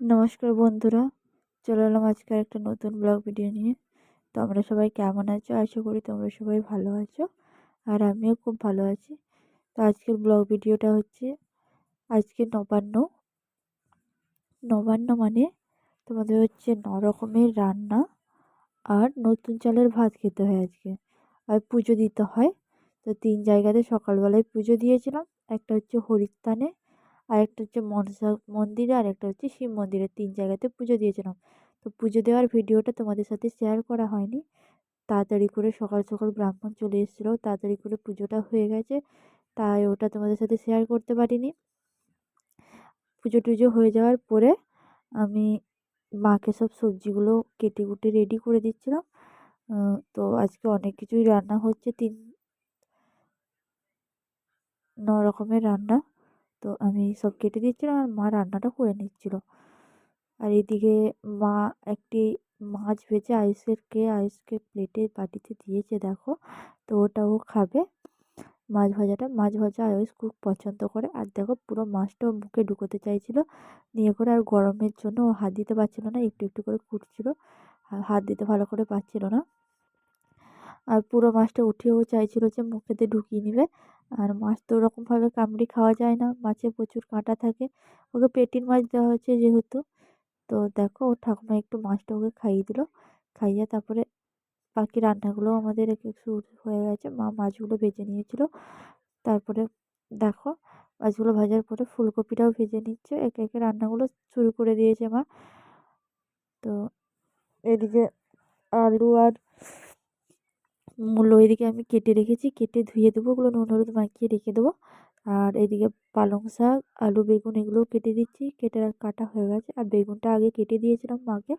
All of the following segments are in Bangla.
নমস্কার বন্ধুরা, চলে এলাম আজকে একটা নতুন ব্লগ ভিডিও নিয়ে। তো আমরা সবাই কেমন আছো? আশা করি তোমরা সবাই ভালো আছো আর আমিও খুব ভালো আছি। তো আজকের ব্লগ ভিডিওটা হচ্ছে আজকে নবান্ন। নবান্ন মানে তোমাদের হচ্ছে ন রকমের রান্না আর নতুন চালের ভাত খেতে হয় আজকে। আর পুজো দিতে হয়। তো তিন জায়গাতে সকালবেলায় পুজো দিয়েছিলাম। একটা হচ্ছে হরিস্থানে আরেকটা হচ্ছে মনসা, মন্দিরে আর একটা হচ্ছে শিব মন্দিরে। তিন জায়গাতে পুজো দিয়েছিলাম তো পুজো দেওয়ার ভিডিওটা তোমাদের সাথে শেয়ার করা হয়নি। তাড়াতাড়ি করে সকাল সকাল ব্রাহ্মণ চলে এসেছিল। তাড়াতাড়ি করে পুজোটা হয়ে গেছে। তাই ওটা তোমাদের সাথে শেয়ার করতে পারিনি। পুজো টুজো হয়ে যাওয়ার পরে আমি মাকে সব সবজিগুলো কেটে কুটে রেডি করে দিচ্ছিলাম। তো আজকে অনেক কিছুই রান্না হচ্ছে। তিন, ন রকমের রান্না। তো আমি সব কেটে দিচ্ছিলাম আর মা রান্নাটা করে নিচ্ছিল। আর এদিকে মা একটি মাছ ভেজে আয়ুষেরকে আয়ুষকে প্লেটে বাটিতে দিয়েছে, দেখো। তো ওটা ও খাবে। মাছ ভাজাটা, মাছ ভাজা আয়ুষ খুব পছন্দ করে। আর দেখো পুরো মাছটাও মুখে ঢুকোতে চাইছিল। নিয়ে করে আর গরমের জন্য ও হাত দিতে পারছিল না, একটু একটু করে কুটছিল হাত দিতে ভালো করে পারছিল না। আর পুরো মাছটা উঠেও চাইছিল যে মুখেতে ঢুকিয়ে নেবে। আর মাছ তো ওরকমভাবে কামড়ে খাওয়া যায় না, মাছে প্রচুর কাঁটা থাকে। ওকে পেটির মাছ দেওয়া হয়েছে যেহেতু। তো দেখো ওর ঠাকুমা একটু মাছটা ওকে খাইয়ে দিল। খাইয়ে তারপরে বাকি রান্নাগুলো আমাদের এক এক হয়ে গেছে। মা মাছগুলো ভেজে নিয়েছিল। তারপরে দেখো, মাছগুলো ভাজার পরে ফুলকপিটাও ভেজে নিচ্ছে। একে একে রান্নাগুলো শুরু করে দিয়েছে মা। তো এদিকে আলু আর মূলো এদিকে আমি কেটে রেখেছি, কেটে ধুয়ে দেবো, ওগুলো নুন, হলুদ মাখিয়ে রেখে দেবো। আর এদিকে পালং শাক, আলু, বেগুন এগুলোও কেটে দিচ্ছি, কেটে কাটা হয়ে গেছে। আর বেগুনটা আগে কেটে দিয়েছিলাম মাকে,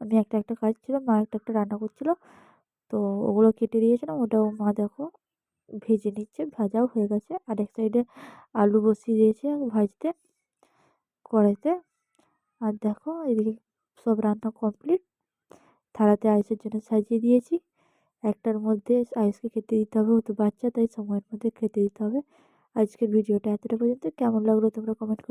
আমি একটা একটা কাজ ছিল মা একটা একটা রান্না করছিল। তো ওগুলো কেটে দিয়েছিলাম ওটাও মা দেখো ভেজে নিচ্ছে, ভাজাও হয়ে গেছে। আর এক সাইডে আলু বসিয়ে দিয়েছে ভাজতে, কড়াইতে। আর দেখো এদিকে সব রান্না কমপ্লিট। থালাতে আইসের জন্য সাজিয়ে দিয়েছি। একটার মধ্যে আইসকে খেতে দিতে হবে ও তো বাচ্চা, তাই সময়ের মধ্যে খেতে দিতে হবে। আজকের ভিডিওটা এতটা পর্যন্ত। কেমন লাগল তোমরা কমেন্ট করে